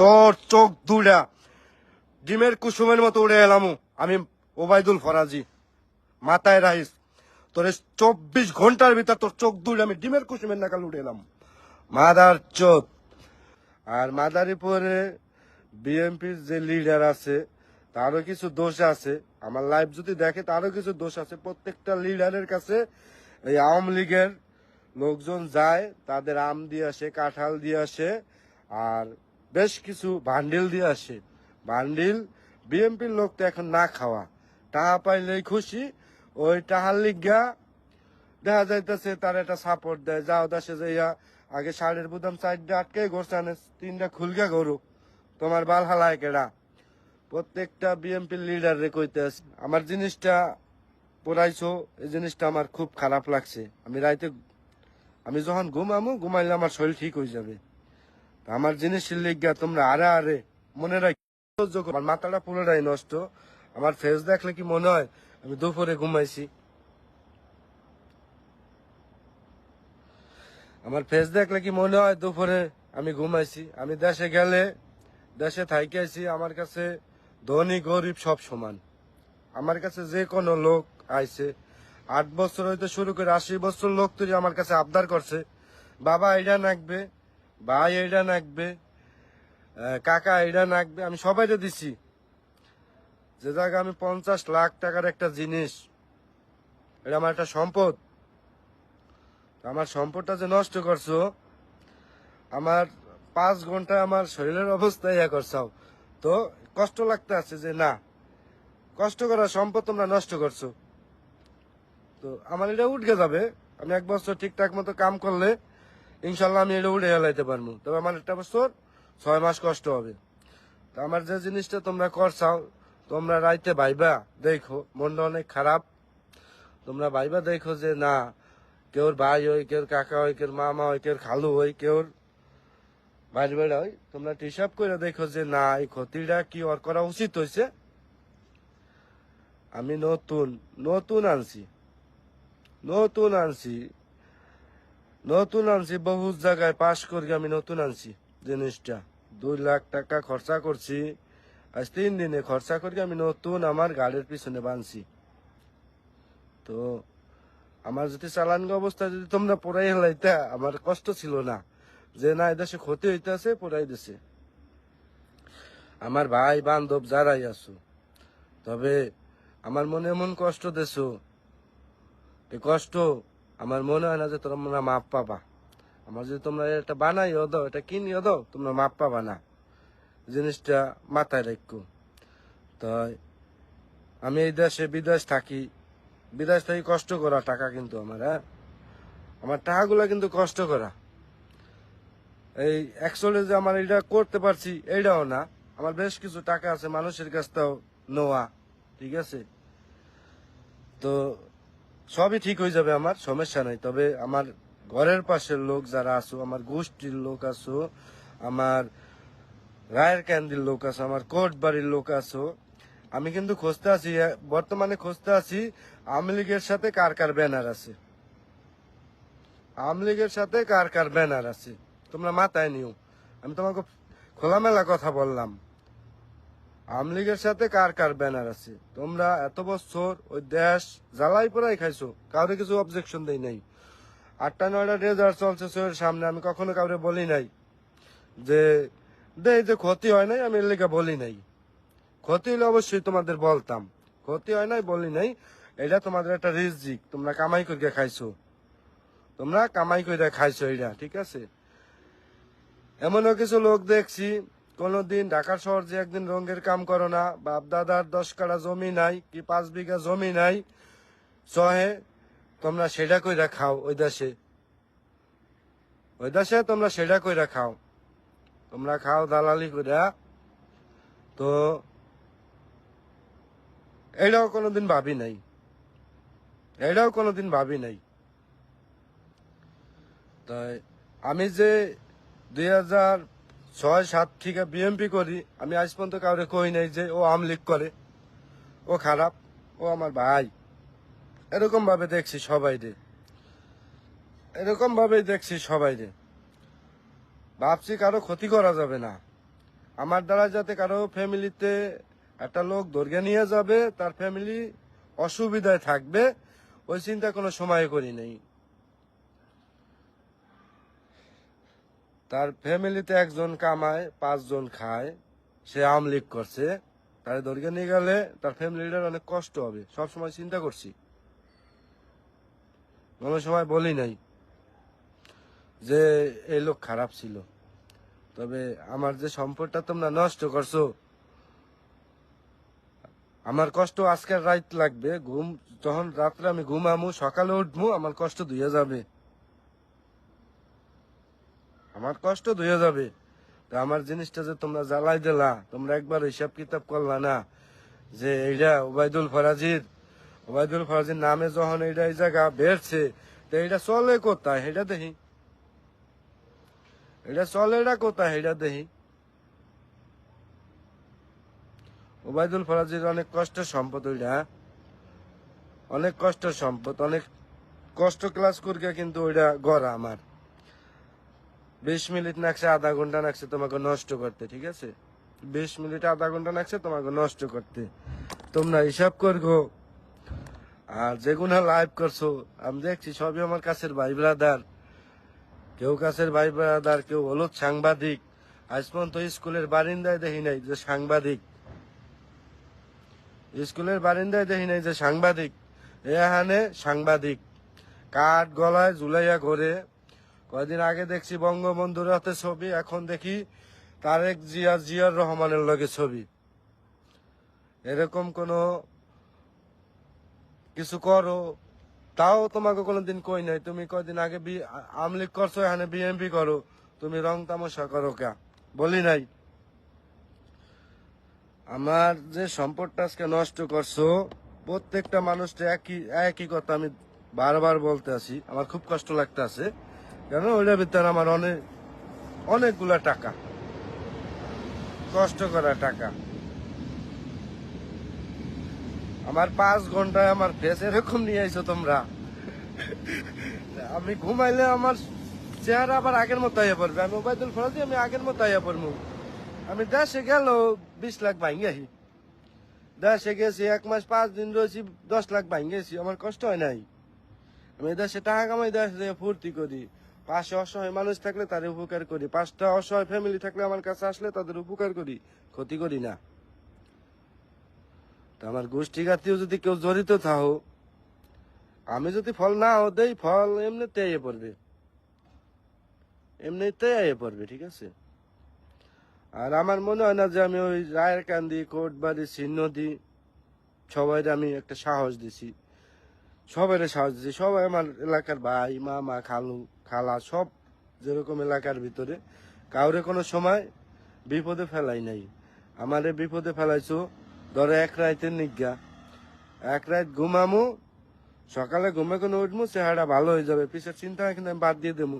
তোর চোখ দুটা ডিমের কুসুমের মতো উড়ে এলাম আমি ওবায়দুল ফরাজি মাথায় রাইস। তোর চব্বিশ ঘণ্টার ভিতর তোর চোখ দুটা আমি ডিমের কুসুমের নাকাল উড়ে এলাম। মাদার চোখ আর মাদারীপুরে বিএনপির যে লিডার আছে, তারও কিছু দোষ আছে। আমার লাইভ যদি দেখে, তারও কিছু দোষ আছে। প্রত্যেকটা লিডারের কাছে এই আওয়ামী লীগের লোকজন যায়, তাদের আম দিয়ে আসে, কাঁঠাল দিয়ে আসে। আর বেশ কিছু বান্ডিল দিয়ে আসে। বান্ডিল বিএনপির লোক তো এখন না খাওয়া। টাকা পাইলেই খুশি। ওই টাহার লিগা, দেখা যাইতেছে তার একটা সাপোর্ট দেয়। যাও দেশে যাইয়া আগে শাড়ির বুদাম সাইডটা আটকে গোরসানে তিনটা খুলকা গরু তোমার বাল হালায় কেডা? প্রত্যেকটা বিএমপির লিডার রে কইতে। আমার জিনিসটা পড়াইছো, এই জিনিসটা আমার খুব খারাপ লাগছে। আমি রাইতে, আমি যখন ঘুমামো, ঘুমাইলে আমার শরীর ঠিক হয়ে যাবে। আমার জিনিসের লিগা তোমরা আরে আরে মনে রাখ। আমার মাথাটা পুরোটাই নষ্ট। আমার ফেস দেখলে কি মনে হয় আমি দুপুরে ঘুমাইছি? আমার ফেস দেখলে কি মনে হয় দুপুরে আমি ঘুমাইছি? আমি দেশে গেলে, দেশে থাইকেছি আমার কাছে ধনী, গরিব সব সমান। আমার কাছে যে কোনো লোক আইছে। আট বছর হইতে শুরু করে আশি বছর লোক তুই আমার কাছে আবদার করছে। বাবা, এটা নাকবে। ভাই এইটা নাকবে কাকা এইটা নাকবে, আমি সবাইকে দিছি। যে জায়গা আমি পঞ্চাশ লাখ টাকার একটা জিনিস, এটা আমার একটা সম্পদ। আমার সম্পদটা যে নষ্ট করছ, আমার পাঁচ ঘণ্টা আমার শরীরের অবস্থা ইয়া করছাও তো কষ্ট লাগতে আছে যে না, কষ্ট করা সম্পদ তোমরা নষ্ট করছ। তো আমার এটা উঠে যাবে। আমি এক বছর ঠিকঠাক মতো কাম করলে ইনশাল্লাহ আমি এটা উঠে হেলাইতে পারব। তবে আমার একটা বছর ছয় মাস কষ্ট হবে। তো আমার যে জিনিসটা তোমরা করছাও, তোমরা রাইতে ভাইবা, দেখো, মনটা অনেক খারাপ। তোমরা ভাইবা, দেখো যে না, কেউর ভাই হয়, কেউর কাকা হয়, কেউর মামা হয়, কেউর খালু হয়, কেউর বাইরে বেড়া হয়, তোমরা হিসাব করে দেখো যে না, এই ক্ষতিটা কি ওর করা উচিত হয়েছে আমি নতুন নতুন আনছি। নতুন আনছি। নতুন আনছি বহু জায়গায় পাশ করি আমি নতুন আনছি জিনিসটা। দুই লাখ টাকা খরচা করছি, আজ তিন দিনে খরচা করি আমি নতুন আমার গাড়ির পিছনে বানছি। তো আমার যদি চালানগা অবস্থা যদি তোমরা পড়াই হেলাইতা, আমার কষ্ট ছিল না। যে না এদেশে ক্ষতি হইতেছে পড়াই দিছে। আমার ভাই বান্ধব যারাই আছো, তবে আমার মনে এমন কষ্ট দেছো কষ্ট আমার মনে হয় না যে তোমরা মাপ পাবা। আমার যদি তোমরা এটা বানাইও দাও, এটা কিনিও দাও, তোমরা মাপ পাবা না। জিনিসটা মাথায় রাখো। তাই আমি এই দেশে বিদেশ থাকি। বিদেশ থেকে কষ্ট করা টাকা কিন্তু আমার হ্যাঁ? আমার টাকাগুলো কিন্তু কষ্ট করা। এই অ্যাকচুয়ালি যে আমার এটা করতে পারছি, এইটাও না। আমার বেশ কিছু টাকা আছে মানুষের কাছ থেকেও নেওয়া, ঠিক আছে? তো সবই ঠিক হয়ে যাবে আমার, সমস্যা নাই। তবে আমার ঘরের পাশের লোক যারা আছো, আমার গোষ্ঠীর লোক আছো, আমার রায়ের ক্যান্দির লোক আছো, আমার কোর্ট বাড়ির লোক আছো, আমি কিন্তু খুঁজতে আছি বর্তমানে খুঁজতে আছি, আওয়ামী লীগের সাথে কার কার ব্যানার আছে? আওয়ামী লীগের সাথে কার কার ব্যানার আছে? তোমরা মাথায় নিও। আমি তোমাকে খোলামেলা কথা বললাম। আওয়ামী লীগের সাথে কার কার ব্যানার আছে? তোমরা এত বছর ওই দেশ জ্বালাই পড়াই খাইছো, কাউরে কিছু অবজেকশন দেই নাই। আটটা, নয়টা রেজাল্ট চলছে শোয়ের সামনে, আমি কখনো কাউরে বলি নাই যে, দে যে ক্ষতি হয় নাই, আমি এর বলি নাই। ক্ষতি হলে অবশ্যই তোমাদের বলতাম। ক্ষতি হয় নাই, বলি নাই, এটা তোমাদের একটা রিজিক। তোমরা কামাই করে খাইছো। তোমরা কামাই করে খাইছো এটা ঠিক আছে? এমনও কিছু লোক দেখছি কোনদিন ঢাকা শহর যে একদিন রঙের কাম করো না বাপ দাদার দশ কাড়া জমি নাই কি পাঁচ বিঘা জমি নাই চহে তোমরা সেটা কইরা খাও ওই দেশে। ওই দেশে তোমরা সেটা কইরা খাও। তোমরা খাও দালালি কইরা। তো এটাও কোনোদিন ভাবি নাই। এটাও কোনোদিন ভাবি নাই। তাই আমি যে দুই হাজার ছয় সাত থেকে বিএমপি করি, আমি আজ পর্যন্ত কাউরে কই নাই যে ও আমলিক করে। ও খারাপ, ও আমার ভাই। এরকম ভাবে দেখছি সবাই রে এরকম ভাবে দেখছি সবাই রে ভাবছি কারও ক্ষতি করা যাবে না। আমার দ্বারা যাতে কারও ফ্যামিলিতে একটা লোক দৈর্ঘ্যে নিয়ে যাবে, তার ফ্যামিলি অসুবিধায় থাকবে, ওই চিন্তা কোনো সময় করি নেই। তার ফ্যামিলিতে একজন কামায়, পাঁচজন খায়, সে আমলিক করছে, তার দৈর্ঘ্যে নিয়ে গেলে তার ফ্যামিলিটার অনেক কষ্ট হবে সব সময় চিন্তা করছি। কোনো সময় বলি নাই যে এই লোক খারাপ ছিল। তবে আমার যে সম্পদটা তোমরা নষ্ট করছ, আমার কষ্ট আজকের রাত লাগবে, ঘুম, যখন রাত্রে আমি ঘুমামু, সকালে উঠবো আমার কষ্ট ধুয়ে যাবে। আমার কষ্ট ধুয়ে যাবে। তো আমার জিনিসটা যে তোমরা জ্বালাই দিলা, তোমরা একবার হিসাব কিতাব করলা না যে এইটা ওবায়দুল ফরাজির ওবায়দুল ফরাজির নামে যখন এইটা এই জায়গা বেড়ছে তো এইটা চলে কোথায়? এটা দেখি এটা চলে এটা কোথায়? এটা দেখি ওবায়দুল ফরাজির অনেক কষ্টের সম্পদ ওইটা? অনেক কষ্টের সম্পদ, অনেক কষ্ট ক্লাস করিয়া কিন্তু ওইটা গড়া আমার। বিশ মিনিট নাকছে, আধা ঘণ্টা নাকছে তোমাকে নষ্ট করতে, ঠিক আছে? বিশ মিনিট, আধা ঘণ্টা নাকছে তোমাকে নষ্ট করতে। তোমরা হিসাব করব আর যেগুলো লাইভ করছ, আমি দেখছি সবই আমার কাছের ভাই ব্রাদার কেউ কাছের ভাই ব্রাদার কেউ হলো সাংবাদিক। আজ পর্যন্ত স্কুলের বারিন্দায় দেখি নাই যে সাংবাদিক। স্কুলের বারিন্দায় দেখি নাই যে সাংবাদিক। এখানে সাংবাদিক। কাঠ গলায় ঝুলাইয়া ঘরে। কয়দিন আগে দেখছি বঙ্গবন্ধুর হাতে ছবি, এখন দেখি তারেক জিয়া জিয়ার রহমানের লগে ছবি। এরকম কোনো কিছু করো? তাও তোমাকে কোনোদিন কই নাই। তুমি কয়দিন আগে আমলিক করছ, এখানে বিএমপি করো। তুমি রং তামাশা করো কে? বলি নাই। আমার যে সম্পদটা আজকে নষ্ট করছ, প্রত্যেকটা মানুষটা একই একই কথা আমি বারবার বলতে আছি। আমার খুব কষ্ট লাগতে আছে কেন ভিতরে আমার অনেক, অনেকগুলা টাকা। কষ্ট করা টাকা। আমার পাঁচ ঘন্টায় আমার ফেস এরকম নিয়ে আইছো তোমরা। আমি ঘুমাইলে আমার চেহারা আবার আগের মতো আইয়া পড়বে। আমি ওবায়দুল ফরাজি আমি আগের মতো আইয়া পড়ব আমি দেশে গেল বিশ লাখ ভাঙি আহি দেশে গেছি, এক মাস পাঁচ দিন রয়েছি, দশ লাখ ভাঙি গেছি আমার কষ্ট হয় নাই। আমি দেশে টাকা কামাই, দেশে ফুর্তি করি। পাশে অসহায় মানুষ থাকলে তাদের উপকার করি। পাঁচটা অসহায় ফ্যামিলি থাকলে আমার কাছে আসলে তাদের উপকার করি, ক্ষতি করি না। তা আমার গোষ্ঠী গাতিও যদি কেউ জড়িত থাকো আমি যদি ফল না দেই, ফল এমনিতে আইয়ে পড়বে। এমনিতে আইয়ে পড়বে, ঠিক আছে? আর আমার মনে হয় না যে আমি ওই রায়ের কান্দি কোটবাড়ি সিন্নদি সবাই আমি একটা সাহস দিছি। সবাই সাহস দিছি। সবাই আমার এলাকার ভাই, মামা, খালু। খালা সব যেরকম এলাকার ভিতরে, কাউরে কোনো সময় বিপদে ফেলাই নাই। আমারে বিপদে ফেলাইছো, ধরো এক রাইতের নিজ্ঞা। এক রাত ঘুমামু, সকালে ঘুমে কোনো উঠবো চেহারা ভালো হয়ে যাবে। পিছের চিন্তা কিন্তু আমি বাদ দিয়ে দেবো।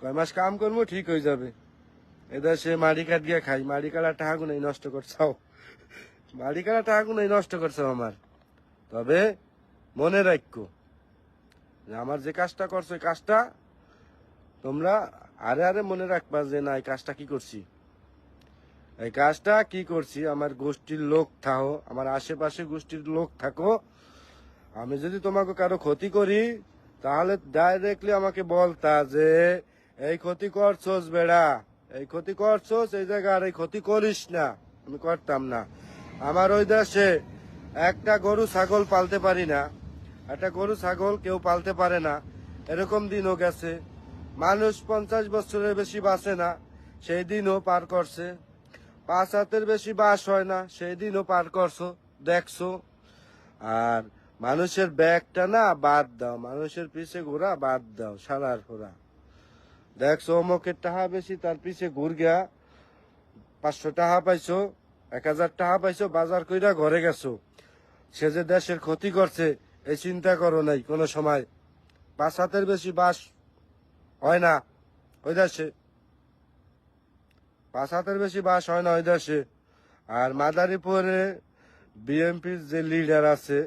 কয় মাস কাম করব, ঠিক হয়ে যাবে। এদের সে মাড়ি কাট গিয়ে খাই। মাড়ি কাটা টাকা নেই, নষ্ট করছাও। মাড়ি কাটা টাকা নেই, নষ্ট করছ আমার। তবে মনে রাখো যে আমার যে কাজটা করছ, এই কাজটা তোমরা আরে আরে মনে রাখবা যে না, এই কাজটা কি করছি? এই কাজটা কি করছি? আমার গোষ্ঠীর লোক থাকো, আমার আশেপাশে গোষ্ঠীর লোক থাকো। আমি যদি তোমাকে কারও ক্ষতি করি, তাহলে ডাইরেক্টলি আমাকে বলতা যে, এই ক্ষতি করছোস বেড়া, এই ক্ষতি করছোস, এই জায়গা আর এই ক্ষতি করিস না। আমি করতাম না। আমার ওই দেশে একটা গরু, ছাগল পালতে পারি না। একটা গরু, ছাগল কেউ পালতে পারে না। এরকম দিনও গেছে। মানুষ পঞ্চাশ বছরের বেশি বাঁচে না, সেই দিনও পার করছে। পাঁচ হাতের বেশি বাস হয় না, সেই দিনও পার করছ, দেখছ। আর মানুষের ব্যাগটা না বাদ দাও, মানুষের পিছে ঘোরা বাদ দাও, সারার ঘোরা। দেখছ, অমুকের টাকা বেশি, তার পিছে ঘুর গিয়া পাঁচশো টাকা পাইছো, এক হাজার টাকা পাইছো, বাজার কইরা ঘরে গেছো। সে যে দেশের ক্ষতি করছে এই চিন্তা করো নাই, কোনো সময়। পাঁচ হাতের বেশি বাস হয় না, ওই দেশে পাঁচ হাতের বেশি বাস হয় না, ওই দেশে আর মাদারীপুরে বিএনপির যে লিডার আছে,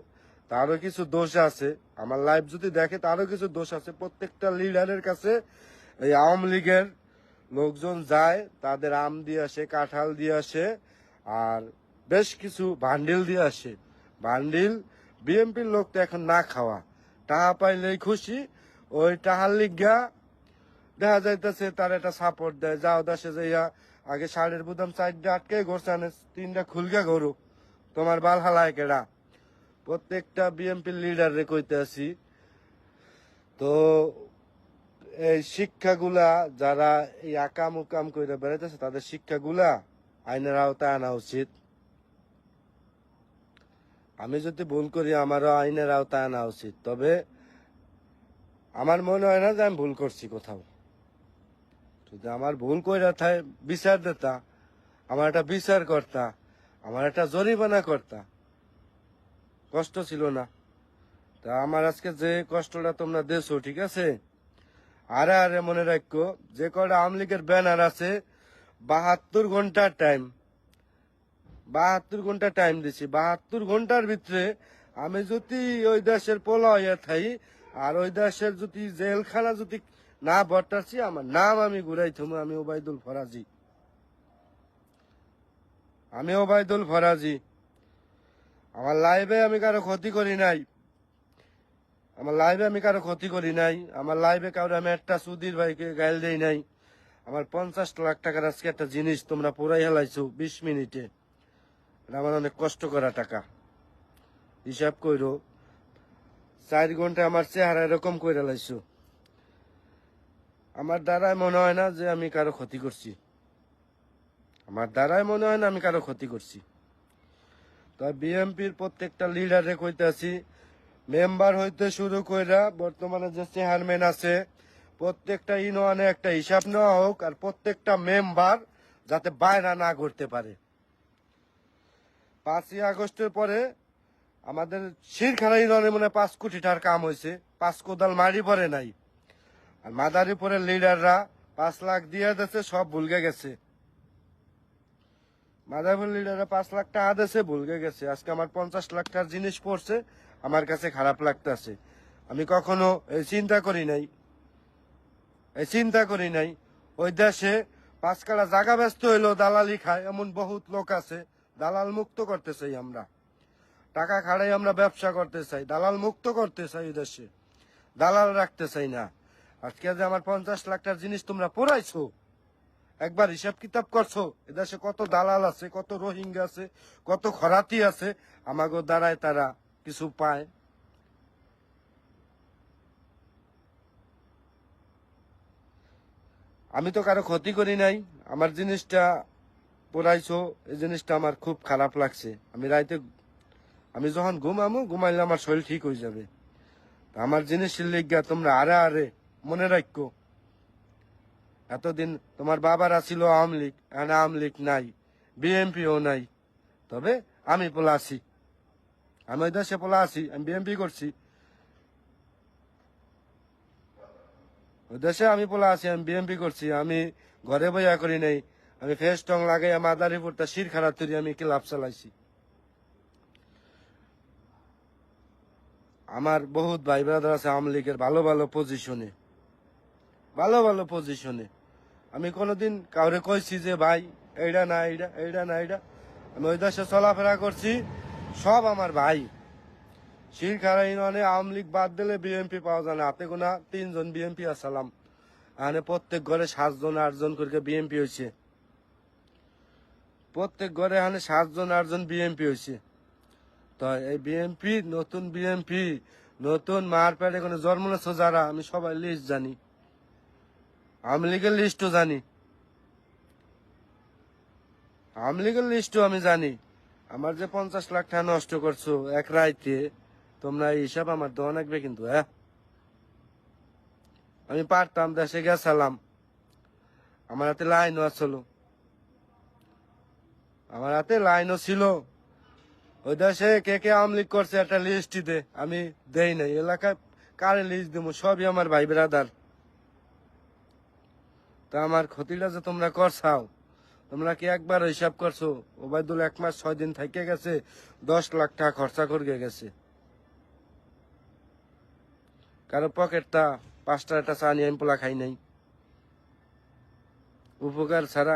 তারও কিছু দোষ আছে। আমার লাইভ যদি দেখে, তারও কিছু দোষ আছে। প্রত্যেকটা লিডারের কাছে এই আওয়ামী লীগের লোকজন যায়, তাদের আম দিয়ে আসে, কাঁঠাল দিয়ে আসে, আর বেশ কিছু বান্ডিল দিয়ে আসে। বান্ডিল বিএমপির লোক তো এখন না খাওয়া। টাকা পাইলেই খুশি, ওই টাহার লিগা দেখা যাইতেছে তার একটা সাপোর্ট দেয়। যাও দেশে যাইয়া আগে শাড়ির বুদাম চারটা আটকে গোরসানে তিনটা খুলগা গরু তোমার বাল হালায় কেডা? প্রত্যেকটা বিএমপির লিডার কইতে আছি। তো এই শিক্ষাগুলা যারা এই আকাম উকাম করে বেড়াইতেছে, তাদের শিক্ষাগুলা আইনের আওতায় আনা উচিত। আমি যদি ভুল করি, আমারও আইনের আওতায় আনা উচিত। তবে আমার মনে হয় না যে আমি ভুল করছি কোথাও। যদি আমার ভুল কইরা থাই বিচার দেতা আমার একটা বিচার কর্তা আমার একটা জরিমানা কর্তা কষ্ট ছিল না। তা আমার আজকে যে কষ্টটা তোমরা দেছো, ঠিক আছে? আরে আরে মনে রাখো, যে কটা আমলিগের ব্যানার আছে, বাহাত্তর ঘণ্টার টাইম বাহাত্তর ঘণ্টা টাইম দিছি। বাহাত্তর ঘণ্টার ভিতরে আমি যদি ওই দেশের পোলা থাই, আর ওই দেশের যদি জেলখানা যদি না বটাচ্ছি আমার নাম আমি ঘুরাই থমু, আমি ওবায়দুল ফরাজি। আমি ওবায়দুল ফরাজি। আমার লাইভে আমি কারও ক্ষতি করি নাই। আমার লাইভে আমি কারও ক্ষতি করি নাই। আমার লাইভে কারও আমি একটা সুধীর ভাইকে গাইল দেই নাই। আমার পঞ্চাশ লাখ টাকার আজকে একটা জিনিস তোমরা পুরাই হেলাইছো, বিশ মিনিটে। আমার অনেক কষ্ট করা টাকা। হিসাব কইরো, চার ঘণ্টা আমার চেহারা এরকম করে লাইছো। আমার দ্বারাই মনে হয় না যে আমি কারও ক্ষতি করছি। আমার দ্বারাই মনে হয় না আমি কারও ক্ষতি করছি। তো বিএমপির প্রত্যেকটা লিডারে কইতে আছি, মেম্বার হইতে শুরু কইরা বর্তমানে যে চেয়ারম্যান আছে, প্রত্যেকটা ইউনিয়নে একটা হিসাব নেওয়া হোক আর প্রত্যেকটা মেম্বার যাতে বাইরা না করতে পারে। পাঁচই আগস্টের পরে আমাদের শিরখানা ইউনিয়নে মনে পাঁচ কোটি টাকার কাম হয়েছে। পাঁচ কোদাল মারি পরে নাই। আর মাদারীপুরের লিডাররা পাঁচ লাখ দিয়ে দিয়েছে, সব ভুলকে গেছে। মাদারীপুর লিডাররা পাঁচ লাখ টাকা দিয়েছে ভুলগে গেছে। আজকে আমার পঞ্চাশ লাখ টাকার জিনিস পড়ছে, আমার কাছে খারাপ লাগতেছে। আমি কখনো এই চিন্তা করি নাই। এই চিন্তা করি নাই। ওই দেশে পাঁচ কালা জায়গা ব্যস্ত হইল, দালালি খায়, এমন বহুত লোক আছে। দালাল মুক্ত করতে চাই আমরা। টাকা খাড়াই আমরা ব্যবসা করতে চাই। দালাল মুক্ত করতে চাই দেশে। দালাল রাখতে চাই না। আজকে যে আমার পঞ্চাশ লাখ টাকার জিনিস তোমরা পড়াইছো, একবার হিসাব কিতাব করছ এদেশে কত দালাল আছে, কত রোহিঙ্গা আছে, কত খরাতি আছে, আমাগো দ্বারায় তারা কিছু পায়। আমি তো কারও ক্ষতি করি নাই। আমার জিনিসটা পড়াইছো, এই জিনিসটা আমার খুব খারাপ লাগছে। আমি রাইতে, আমি যখন ঘুমামো, ঘুমাইলে আমার শরীর ঠিক হয়ে যাবে। আমার জিনিসের লিগা তোমরা আরে আরে মনে রাখো। এতদিন তোমার বাবারা ছিল আওয়ামী লীগ, এখন আওয়ামী লীগ নাই, বিএমপিও নাই। তবে আমি পোলা আছি। আমি ওই দেশে পোলা আছি, আমি বিএমপি করছি। ওই দেশে আমি পোলা আছি, আমি বিএমপি করছি, আমি ঘরে বইয়া করি নাই। আমি ফেস টং লাগাই মাদারীপুরটা খারাপ তৈরি আমি ক্লাব চালাইছি। আমার বহুত ভাই ব্রাদার আছে আওয়ামী লীগের, ভালো ভালো পজিশনে ভালো ভালো পজিশনে আমি কোনোদিন কাউরে কইছি যে, ভাই এইটা না এইটা এইটা না এইটা আমি ওই দেশে চলাফেরা করছি, সব আমার ভাই। শিরখারা ইউনিয়নে আওয়ামী লীগ বাদ দিলে বিএমপি পাওয়া যায় না। হাতে গোনা তিনজন বিএমপি আসালাম এখানে প্রত্যেক ঘরে সাতজন, আটজন করে বিএমপি হয়েছে প্রত্যেক ঘরে এখানে সাতজন, আটজন বিএমপি হয়েছে তো এই বিএমপি নতুন বিএমপি নতুন মার পেটে কোনো জন্ম নিচ্ছে যারা, আমি সবাই লিস্ট জানি। আওয়ামী লীগের লিস্টও জানি। আওয়ামী লীগের লিস্টও আমি জানি। আমার যে পঞ্চাশ লাখ টাকা নষ্ট করছ এক রাইতে, তোমরা এই হিসাব আমার দেওয়া লাগবে কিন্তু হ্যাঁ? আমি পারতাম, দেশে গেছিলাম। আমার হাতে লাইনও আসলো আমার হাতে লাইনও ছিল। ওই দেশে কে কে আওয়ামী লীগ করছে একটা লিস্ট দে। আমি দেই নাই। এলাকায় কারে লিস্ট দেবো? সবই আমার ভাই ব্রাদার তা আমার ক্ষতিটা যে তোমরা করছাও, তোমরা কি একবার হিসাব করছ? ওবায়দুল এক মাস ছয় দিন থেকে গেছে, দশ লাখ টাকা খরচা করে গেছে। কারও পকেটটা পাঁচটা একটা চা নিয়ে পোলা খাই নাই। উপকার ছাড়া